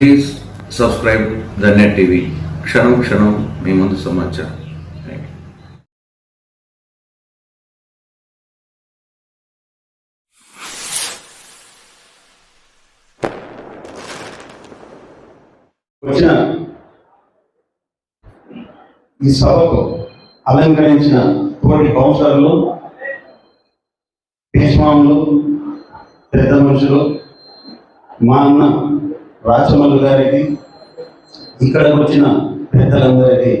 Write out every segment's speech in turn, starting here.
Please subscribe the Net TV క్షణం క్షణం మీ ముందు సమాచారం. వచ్చిన ఈ సభకు అలంకరించిన తోటి కౌన్సిలర్లు భీష్మాములు పెద్ద మనుషులు మా అన్న రాచమల్లు గారికి ఇక్కడికి వచ్చిన పెద్దలందరికీ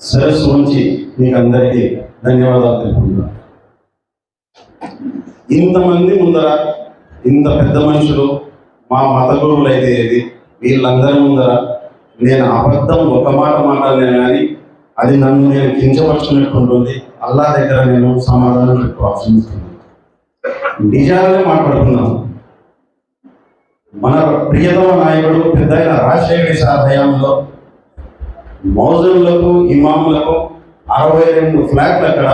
సరస్సు ఉంచి మీకు అందరికీ ధన్యవాదాలు తెలుపుకుంటున్నాను. ఇంతమంది ముందర ఇంత పెద్ద మనుషులు మా మత గురువులు అయితే ఏది? వీళ్ళందరి ముందర నేను అబద్ధం ఒక మాట మాట్లాడినా కానీ అది నన్ను నేను కించపరుచుకున్నట్టుంటుంది అల్లా దగ్గర నేను సమాధానం చెప్పు ఉంటుంది నిజాలనే మాట్లాడుతున్నాను మన ప్రియతమ నాయకుడు పెద్ద రాజశేఖర సార్ హయాంలో మౌజులకు ఇమాములకు అరవై రెండు ఫ్లాట్లు అక్కడ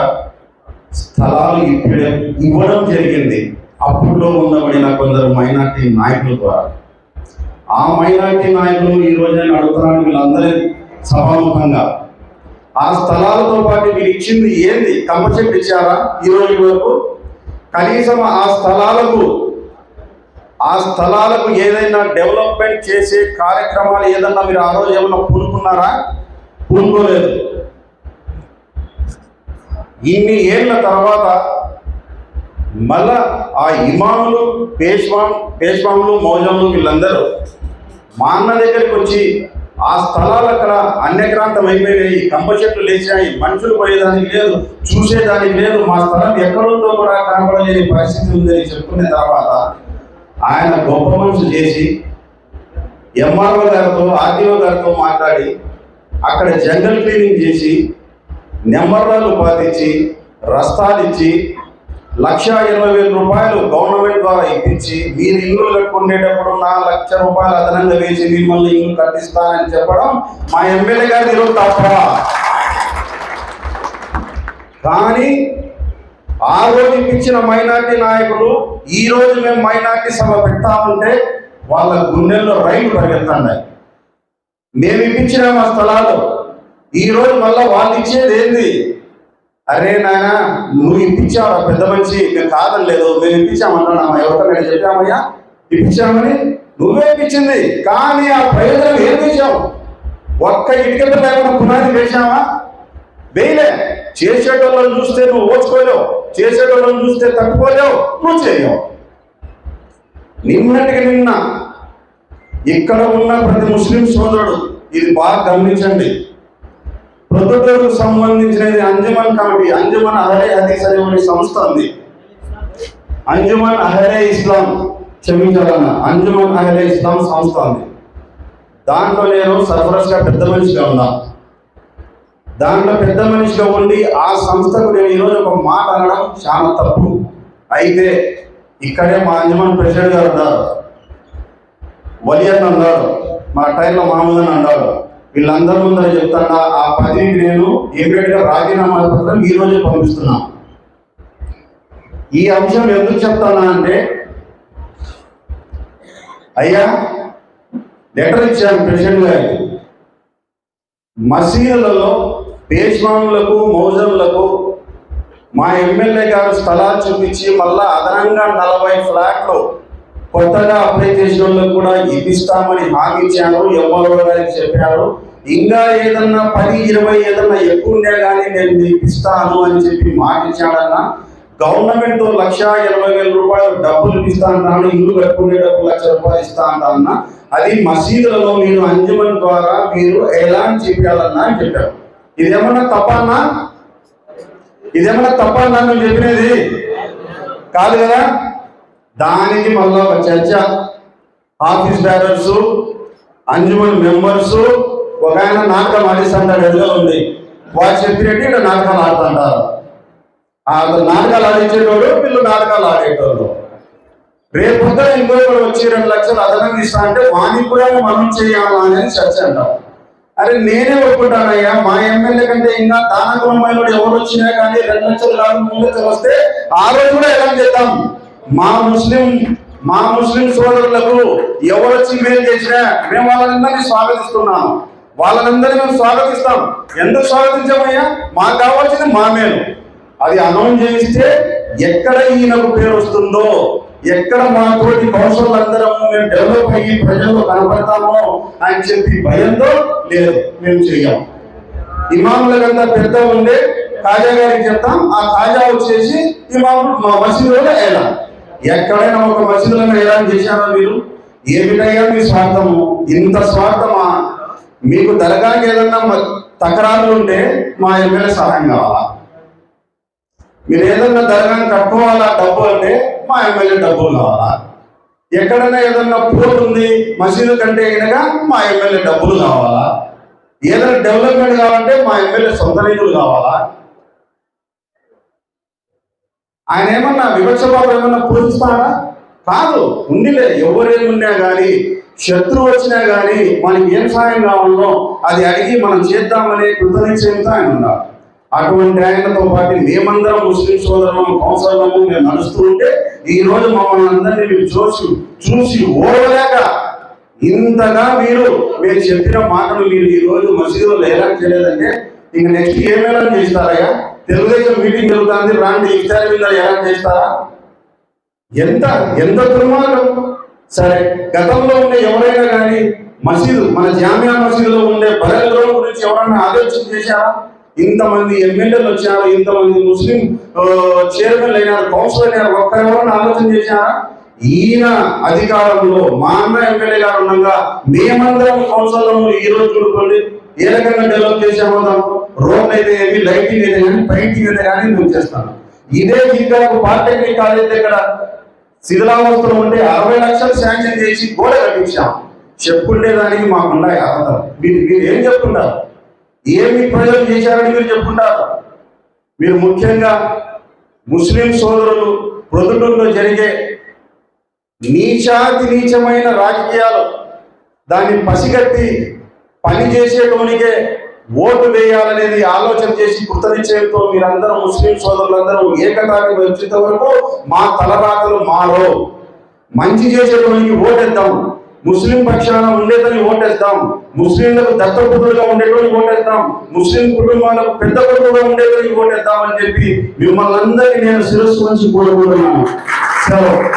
స్థలాలు ఇప్పుడు ఇవ్వడం జరిగింది. అప్పుడులో ఉండబడిన కొందరు మైనార్టీ నాయకుల ద్వారా. ఆ మైనార్టీ నాయకులు ఈ రోజు నేను అడుగుతున్నాను వీళ్ళందరి సభాముఖంగా. ఆ స్థలాలతో పాటు మీరు ఇచ్చింది ఏంది? కంప చెట్టు ఇచ్చారా? ఈ రోజు వరకు? కనీసం ఆ స్థలాలకు ఆ స్థలాలకు ఏదైనా డెవలప్మెంట్ చేసే కార్యక్రమాలు ఏదన్నా మీరు ఆ రోజు ఏమన్నా పూనుకున్నారా? పూనుకోలేదు. ఇన్ని ఏళ్ళ తర్వాత మళ్ళా ఆ ఇమాములు పేష్వాం పేష్వాములు మౌజములు వీళ్ళందరూ మా అన్న దగ్గరికి వచ్చి ఆ స్థలాలు అక్కడ అన్యక్రాంతం అయిపోయినాయి కంప చెట్లు లేచాయి మనుషులు పోయేదానికి లేదు చూసేదానికి లేదు మా స్థలం ఎక్కడుందో కూడా కనపడలేని పరిస్థితి ఉందని చెప్పుకున్న తర్వాత ఆయన గొప్ప మనసు చేసి ఎంఆర్ఓ గారితో ఆర్టీఓ గారితో మాట్లాడి అక్కడ జంగల్ క్లీనింగ్ చేసి నెంబర్లను పాటించి రస్తాలు ఇచ్చి లక్ష ఇరవై వేల రూపాయలు గవర్నమెంట్ ద్వారా ఇప్పించి మీరు ఇల్లు కట్టుకునేటప్పుడు నా లక్ష రూపాయలు అదనంగా వేసి మిమ్మల్ని ఇల్లు కట్టిస్తానని చెప్పడం మా ఎమ్మెల్యే గారి ఇల్లు తప్ప. కానీ ఆ రోజు ఇప్పించిన మైనార్టీ నాయకులు ఈ రోజు మేము మైనార్టీ సభ పెట్టామంటే వాళ్ళ గుండెల్లో రైలు పరిగెత్తండి. మేము ఇప్పించిన మా స్థలాలు. ఈ రోజు మళ్ళీ వాళ్ళు ఇచ్చేది ఏంది? అరే నాయన నువ్వు ఇప్పించావు పెద్ద మనిషి మేము కాదని లేదు మేము ఇప్పించామన్నామా ఎవరికైనా చెప్పామయ్యా? ఇప్పించామని నువ్వే ఇప్పించింది. కానీ ఆ ప్రయోజనం ఏం చేశావు? ఒక్క ఇటుక లేకుండా పునాది వేశావా? వేయలే చేసేటోళ్ళని చూస్తే నువ్వు ఓచుకోలేవు చేసేటోళ్ళని చూస్తే తట్టుకోలేవు. నువ్వు చేయవు నిన్నటికి నిన్న ఇక్కడ ఉన్న ప్రతి ముస్లిం సోదరుడు ఇది బాగా గమనించండి. ప్రొద్దుటూరుకు సంబంధించినది అంజుమన్ కమిటీ అంజుమన్ అహరే హదీస్ అనే సంస్థ ఉంది. అంజుమన్ అహరే ఇస్లాం క్షమించాలన్న అంజుమన్ అహరే ఇస్లాం సంస్థ ఉంది. దాంట్లో నేను సర్ఫరస్గా పెద్ద మనిషిగా ఉన్నా. దాంట్లో పెద్ద మనిషిగా ఉండి ఆ సంస్థకు నేను ఈరోజు ఒక మాట అనడం చాలా తప్పు. అయితే ఇక్కడే మా అంజుమన్ ప్రెసిడెంట్ గారు ఉన్నారు. వలి అని మా టైర్లో మామూలు అని అన్నాడు వీళ్ళందరి ముందర చెప్తాడా ఆ పదవికి నేను ఇమీడియట్గా రాజీనామా పత్రం ఈ రోజే పంపిస్తున్నాను ఈ అంశం ఎందుకు చెప్తానా అంటే అయ్యా లెటర్ ఇచ్చాను ప్రెసిడెంట్ గారికి. మసీదులలో పేష్మానులకు మౌజన్లకు మా ఎమ్మెల్యే గారు స్థలాలు చూపించి మళ్ళా అదనంగా నలభై ఫ్లాట్లు కొత్తగా అప్లై చేసిన వాళ్ళకు కూడా ఇప్పిస్తామని హామీ ఇచ్చాను ఎంఆర్ఓ గారికి చెప్పారు ఇంకా ఏదన్నా పది ఇరవై ఏదన్నా ఎక్కువ ఉండే కానీ నేను ఇప్పిస్తాను ఇస్తాను అని చెప్పి మాటిచ్చాడన్న గవర్నమెంట్ లక్ష ఇరవై వేల రూపాయలు డబ్బులు ఇస్తా అంటాను ఇల్లు కట్టుకునేటప్పుడు లక్ష రూపాయలు ఇస్తా అంటాన్న అది మసీదులలో మీరు అంజమన్ ద్వారా మీరు ఎలా అని చెప్పాలన్నా అని చెప్పారు. ఇదేమన్నా తప్పన్నా? ఇదేమన్నా తప్పన్నా నువ్వు చెప్పినది? కాదు కదా? దానికి మళ్ళీ ఒక చర్చ. ఆఫీస్ బ్యారర్స్ అంజుమన్ మెంబర్స్ ఒక ఆయన నాటకం ఆడిస్తుంటాడు ఎదుగా ఉంది. వాడు చెప్పినట్టు ఇక్కడ నాటకాలు ఆడుతుంటారు అతను నాటకాలు ఆడించేటోడు వీళ్ళు నాటకాలు ఆడేటోళ్ళు. రేపు ఇంకో వచ్చి రెండు లక్షలు అదనంగా ఇస్తా అంటే వానికి మనం చేయాలా అనేది చర్చ అంటాం అరే నేనే ఒప్పుకుంటానయ్యా. మా ఎమ్మెల్యే కంటే ఇంకా దానగుణమైన ఎవరు వచ్చినా కానీ రెండు లక్షలు కాదు మూడు లక్షలు వస్తే ఆ రోజు కూడా ఎలా చేద్దాం? మా ముస్లిం మా ముస్లిం సోదరులకు ఎవరు వచ్చి మేలు చేసినా మేము వాళ్ళందరినీ స్వాగతిస్తున్నాం వాళ్ళందరినీ మేము స్వాగతిస్తాం. ఎందుకు స్వాగతించామయ్యా? మాకు కావాల్సింది మా మేలు. అది అనౌన్స్ చేస్తే ఎక్కడ ఈయనకు పేరు వస్తుందో ఎక్కడ మా తోటి కౌశలందరం మేము డెవలప్ అయ్యి ప్రజల్లో కనపడతామో అని చెప్పి భయంతో లేదు మేము చెయ్యం. ఇమాములకంతా పెద్ద ఉండే ఖాజా గారికి చెప్తాం ఆ ఖాజా వచ్చేసి ఇమాములు మా మసీదులో ఏలా ఎక్కడైనా ఒక మసీదులను ఎలా చేశారా మీరు? ఏమిటయ్యా మీ స్వార్థము? ఇంత స్వార్థమా? మీకు దరగాకి ఏదన్నా తకరాలు ఉంటే మా ఎమ్మెల్యే సహాయం కావాలా? మీరు ఏదన్నా దరగాని కట్టుకోవాలా? డబ్బు అంటే మా ఎమ్మెల్యే డబ్బులు కావాలా? ఎక్కడైనా ఏదన్నా పోతుంది ఉంది మసీదు కంటే అయినగా మా ఎమ్మెల్యే డబ్బులు కావాలా? ఏదైనా డెవలప్మెంట్ కావాలంటే మా ఎమ్మెల్యే సొంత నిధులు కావాలా? ఆయన ఏమన్నా వివక్షబాబు ఏమన్నా పూజిస్తాడా కాదు ఉండిలే ఎవరేమున్నా కానీ శత్రువు వచ్చినా కానీ మనకి ఏం సాయం కావాలో అది అడిగి మనం చేద్దామనే కృతనిశ్చయంతో ఆయన ఉన్నారు. అటువంటి ఆయనతో పాటు మేమందరం ముస్లిం సోదరులము కౌన్సిలర్లము మేము నడుస్తూ ఉంటే ఈ రోజు మమ్మల్ని అందరినీ మీరు చూసి చూసి ఓడలేక ఇంతగా మీరు మీరు చెప్పిన మాటలు మీరు ఈ రోజు మసీదులో ఎలా చేయలేదంటే ఇంక నెక్స్ట్ ఏమేలా చేస్తారయ్యా? తెలుగుదేశం మీటింగ్ జరుగుతుంది రాండి ఇఫ్తార్ మీద ఎలా చేస్తారా? ఎంత ఎంత దుర్మార్గం? సరే గతంలో ఉండే ఎవరైనా కానీ మసీదు మన జామియా మసీదులో ఉండే బలగ్రహం గురించి ఎవరైనా ఆలోచన చేశారా? ఇంతమంది ఎమ్మెల్యేలు వచ్చారు ఇంతమంది ముస్లిం చైర్మన్లు అయినారు కౌన్సిల్ అయినారు ఒక్క ఎవరైనా ఆలోచన చేశారా? ఈయన అధికారంలో మా అన్న ఎమ్మెల్యే గారు ఉండగా మేమందరం కౌన్సిల్లో ఈ రోజు చూడుకోండి ఏ రకంగా డెవలప్ చేసామో దాంట్లో రోడ్ అయితే ఏమి లైటింగ్ అయితే కానీ పెయింటింగ్ అయితే కానీ మేము చేస్తాను ఇదే జిల్లాకు పాలిటెక్నిక్ కాలేజ్ దగ్గర శిథిలావస్థలు ఉంటే అరవై లక్షలు శాంక్షన్ చేసి గోడ కట్టించాం. చెప్పుండేదానికి మాకున్న మాకున్నాయి అర్హత. మీరు మీరు ఏం చెప్తుంటారు ఏమి ప్రజలు చేశారని మీరు చెప్పుకుంటారు మీరు ముఖ్యంగా ముస్లిం సోదరులు ప్రొద్దుటూరులో జరిగే నీచాతి నీచమైన రాజకీయాలు. దాన్ని పసిగట్టి పని చేసేటోనికే ఓటు వేయాలనేది ఆలోచన చేసి కృతనిశ్చయంతో మీరందరూ ముస్లిం సోదరులందరూ ఏకతాటి వచ్చేంత వరకు మా తలరాతలు మారో. మంచి చేసేటోనికి ఓటేద్దాం. ముస్లిం పక్షాన ఉండేదని ఓటేస్తాం ముస్లింలకు దత్తపుత్రులుగా ఉండేటోని ఓటేస్తాం ముస్లిం కుటుంబాలకు పెద్ద కొడుకుగా ఉండేటోని ఓటేద్దాం అని చెప్పి మిమ్మల్ని అందరికీ నేను శిరస్సు నుంచి కోరుకుంటున్నాను. సెలవు